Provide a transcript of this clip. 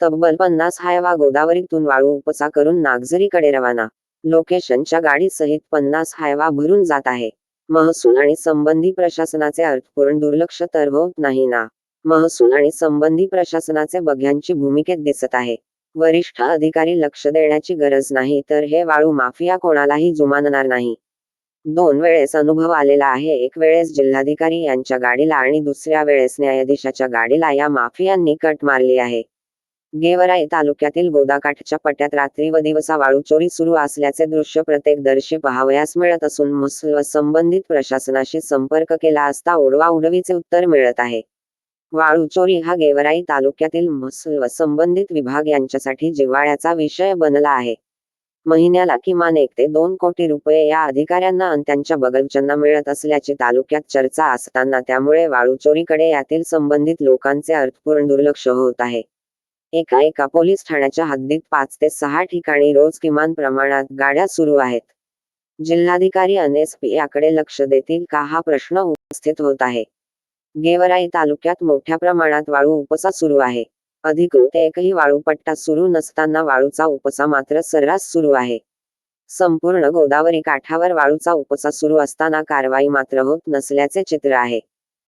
तब्बल पन्नास हायवा गोदावरीतून वाळू उपसा करून नागझरीकडे रवाना. लोकेशनच्या गाडीसहित पन्नास हायवा भरून जात आहे. महसूल आणि संबंधी प्रशासनाचे अर्थपूर्ण दुर्लक्ष तर होत नाही ना. महसूल आणि संबंधी प्रशासनाचे बघ्यांची भूमिकेत दिसत आहे. वरिष्ठ अधिकारी लक्ष देण्याची गरज नाही तर हे वाळू माफिया कोणालाही जुमानणार नाही. दोन वेळेस अनुभव आलेला आहे. एक वेळेस जिल्हाधिकारी यांच्या गाडीला आणि दुसऱ्या वेळेस न्यायाधीशाच्या गाडीला या माफियांनी कट मारली आहे. गेवराई तालुक्यातील गोदाकाठच्या पट्ट्यात रात्री व दिवसा वाळू चोरी सुरू असल्याचे दृश्य प्रत्येकदर्शी पाहावयास मिळत असून महसूल व संबंधित प्रशासनाशी संपर्क केला असता ओढवा उडवीचे उत्तर मिळत आहे. वाळू चोरी हा गेवराई तालुक्यातील महसूल व संबंधित विभाग यांच्यासाठी जिव्हाळ्याचा विषय बनला आहे. महिन्याला किमान एक ते दोन कोटी रुपये या अधिकाऱ्यांना आणि त्यांच्या बगलच्यांना मिळत असल्याची तालुक्यात चर्चा असताना त्यामुळे वाळू चोरीकडे यातील संबंधित लोकांचे अर्थपूर्ण दुर्लक्ष होत आहे. एका एका पोलीस ठाण्याच्या हद्दीत पाच ते सहा ठिकाणी रोज किमान प्रमाणात गाड्या सुरू आहेत. जिल्हाधिकारी एनएसपी याकडे लक्ष देतील का हा प्रश्न उपस्थित होत आहे. गेवराई तालुक्यात मोठ्या प्रमाणात वाळू उपसा सुरू आहे. अधिकृत एकही वाळूपट्टा सुरू नसताना वाळूचा उपसा मात्र सर्रास सुरू आहे. संपूर्ण गोदावरी काठावर वाळूचा उपसा सुरू असताना कारवाई मात्र होत नसल्याचे चित्र आहे.